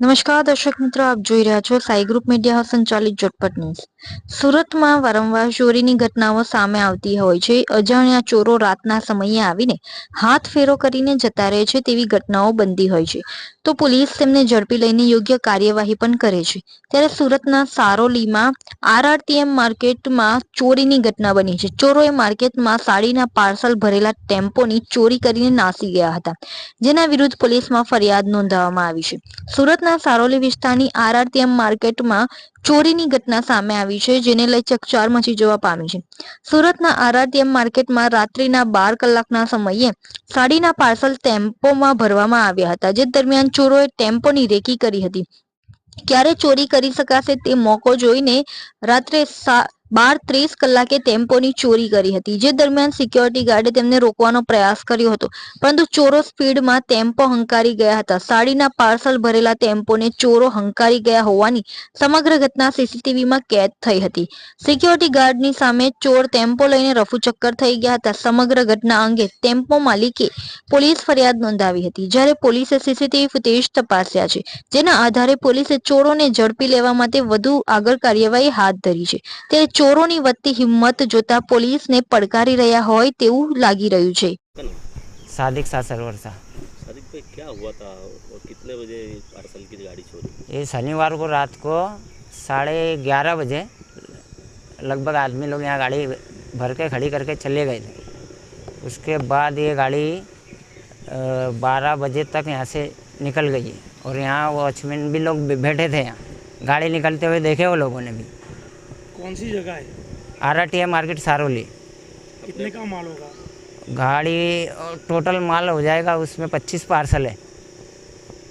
નમસ્કાર, દર્શક મિત્રો, આપ જોઈ રહ્યા છો સાઈ ગ્રુપ મીડિયા સંચાલિત ઝટપટ ન્યૂઝ. સુરતમાં વારંવાર ચોરીની ઘટનાઓ સામે આવતી હોય છે. અજાણ્યા ચોરો રાતના સમયે આવીને હાથ ફેરો કરીને જતા રહે છે તેવી ઘટનાઓ બનતી હોય છે. તો પોલીસ તેમને ઝડપી લઈને યોગ્ય કાર્યવાહી પણ કરે છે. ત્યારે સુરતના સારોલીમાં આરઆરટીએમ માર્કેટમાં ચોરીની ઘટના બની છે. ચોરોએ માર્કેટમાં સાડીના પાર્સલ ભરેલા ટેમ્પોની ચોરી કરીને નાસી ગયા હતા, જેના વિરુદ્ધ પોલીસમાં ફરિયાદ નોંધાવવામાં આવી છે. સુરતના સારોલી વિસ્તારની આરઆરટીએમ માર્કેટમાં ચોરીની ઘટના સામે આવી છે, જેને લઈ ચકચાર મચી જવા પામી છે. સુરતના આરઆરટીએમ માર્કેટમાં રાત્રિના બાર કલાકના સમયે સાડીના પાર્સલ ટેમ્પોમાં ભરવામાં આવ્યા હતા, જે દરમિયાન ચોરોએ ટેમ્પોની રેકી કરી હતી. ક્યારે ચોરી કરી શકાશે તે મોકો જોઈને રાત્રે બાર ત્રીસ કલાકે ટેમ્પોની ચોરી કરી હતી. જે દરમિયાન સિક્યોરિટી ગાર્ડે તેમને રોકવાનો પ્રયાસ કર્યો હતો. પરંતુ ચોરો સ્પીડમાં ટેમ્પો હંકારી ગયા હતા. સાડીના પાર્સલ ભરેલા ટેમ્પોને ચોરો હંકારી ગયા હોવાની સમગ્ર ઘટના સીસીટીવીમાં કેદ થઈ હતી. સિક્યોરિટી ગાર્ડની સામે ચોર ટેમ્પો લઈને રફુચક્કર થઈ ગયા હતા. સમગ્ર ઘટના અંગે ટેમ્પો માલિકે પોલીસ ફરિયાદ નોંધાવી હતી. જ્યારે પોલીસે સીસીટીવી ફૂટેજ તપાસ્યા છે, જેના આધારે પોલીસે ચોરોને ઝડપી લેવા માટે વધુ આગળ કાર્યવાહી હાથ ધરી છે. ત્યારે ચોરોની વધતી હિંમત જોતા પોલીસને પડકારી રહ્યા હોય તેવું લાગી રહ્યું છે सादिक सा सरवर सा सादिक भाई क्या हुआ था और कितने बजे पार्सल की गाड़ी चोरी ये शनिवार को रात को साढ़े ग्यारह बजे लगभग आदमी लोग यहाँ गाड़ी भर के खड़ी करके चले गए थे उसके बाद ये गाड़ी बारह बजे तक यहाँ से निकल गई और यहाँ वॉचमैन भी लोग बैठे थे यहाँ गाड़ी निकलते हुए देखे वो लोगों ने भी कौन सी जगह है? R R T M market Saroli. कितने का माल होगा? गाड़ी टोटल माल हो जाएगा उसमें पच्चीस पार्सल है।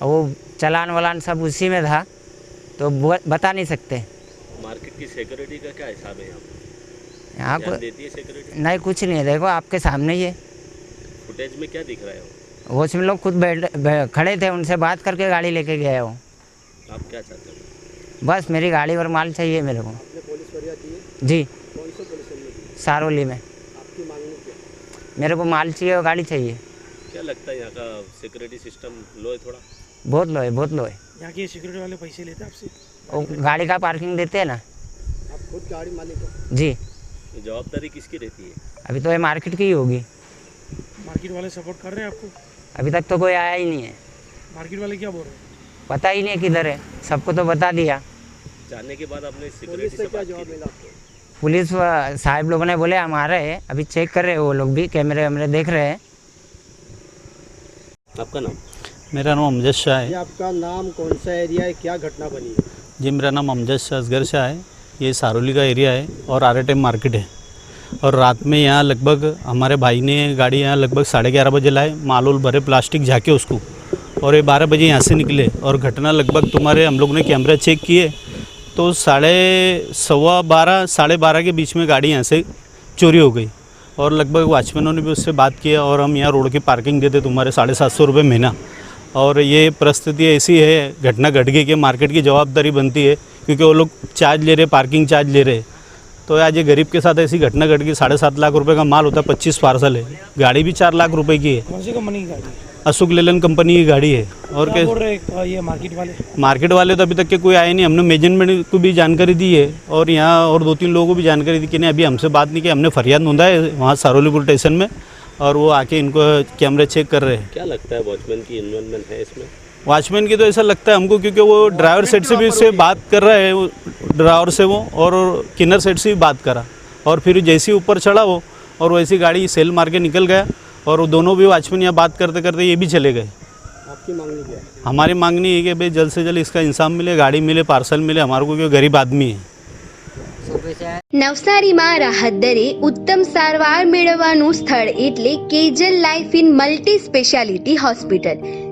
और वो चलान वलान सब उसी में था तो बता नहीं सकते। मार्केट की सिक्योरिटी का क्या हिसाब है यहाँ यहाँ को देती है नहीं कुछ नहीं है। देखो आपके सामने ही है। फुटेज में क्या दिख रहा है वो? वो उसमें लोग खुद बैठ खड़े थे उनसे बात करके गाड़ी लेके गए हो आप क्या चाहते हो? बस मेरी गाड़ी और माल चाहिए मेरे को। जी। सारोली में। मेरे को माल चाहिए और गाड़ी चाहिए। क्या लगता है यहाँ का सिक्योरिटी सिस्टम लो है थोड़ा? बहुत लो है बहुत लो है। यहाँ के सिक्योरिटी वाले पैसे लेते हैं आपसे? वो गाड़ी का पार्किंग देते हैं ना? आप खुद गाड़ी मालिक हो। जी। ये जवाबदारी किसकी रहती है? अभी तो ये मार्केट की ही होगी। मार्केट वाले सपोर्ट कर रहे हैं आपको? अभी तक तो कोई आया ही नहीं है। मार्केट वाले क्या बोल रहे हैं? पता ही नहीं है किधर है। सबको तो बता दिया। जानने के बाद आपने सिक्योरिटी से बात की थी? पुलिस साहब लोगों ने बोले हम आ रहे हैं अभी चेक कर रहे हैं वो लोग भी कैमरे वैमरे देख रहे हैं. आपका नाम? मेरा नाम अमजद शाह है। आपका नाम कौन सा एरिया है? क्या घटना बनी? है जी मेरा नाम अमजद शाह असगर शाह है। ये सारोली का एरिया है और आर मार्केट है। और रात में यहाँ लगभग हमारे भाई ने गाड़ी यहाँ लगभग साढ़े ग्यारह बजे लाए माल उल भरे प्लास्टिक झाके उसको। और ये बारह बजे यहाँ से निकले और घटना लगभग तुम्हारे हम लोग ने कैमरा चेक किए तो साढ़े सवा बारह, साढ़े बारह के बीच में गाड़ी यहाँ से चोरी हो गई। और लगभग वॉचमैनों ने भी उससे बात किया और हम यहाँ रोड की पार्किंग देते तुम्हारे साढ़े सात सौ रुपये महीना। और ये परिस्थिति ऐसी है, घटना घट गई कि मार्केट की जवाबदारी बनती है, क्योंकि वो लोग चार्ज ले रहे पार्किंग चार्ज ले रहे। तो आज ये गरीब के साथ ऐसी घटना घट गई साढ़े सात लाख रुपए का माल होता है पच्चीस पार्सल है। गाड़ी भी चार लाख रुपए की है। कौन सी कंपनी की गाड़ी? है? अशोक लेलन कंपनी की गाड़ी है। और क्या बोल रहे ये मार्केट वाले? मार्केट वाले तो अभी तक के कोई आए नहीं हमने मेज़रमेंट को भी जानकारी दी है। और यहाँ और दो तीन लोगों को भी जानकारी दी कि नहीं अभी हमसे बात नहीं की हमने फरियाद नोंदा है वहाँ सारोलीपुर स्टेशन में। और वो आके इनको कैमरे चेक कर रहे हैं। क्या लगता है वॉचमैन की इन्वॉल्वमेंट है इसमें? वॉचमैन की तो ऐसा लगता है हमको क्योंकि वो ड्राइवर सेट से भी से बात कर रहा है ड्राइवर से वो और किन्नर सेट से भी बात करा और फिर जैसे ही ऊपर चढ़ा वो और वैसी गाड़ी सेल मार के निकल गया और वो दोनों भी वॉचमैन यहाँ बात करते करते ये भी चले गए आपकी मांगनी क्या है हमारी मांगनी है कि भाई जल्द से जल्द इसका इंसाफ मिले गाड़ी मिले पार्सल मिले हमारे को क्योंकि गरीब आदमी है નવસારીમાં રાહત દરે ઉત્તમ સારવાર મેળવવાનું સ્થળ એટલે Kejal life in multi speciality hospital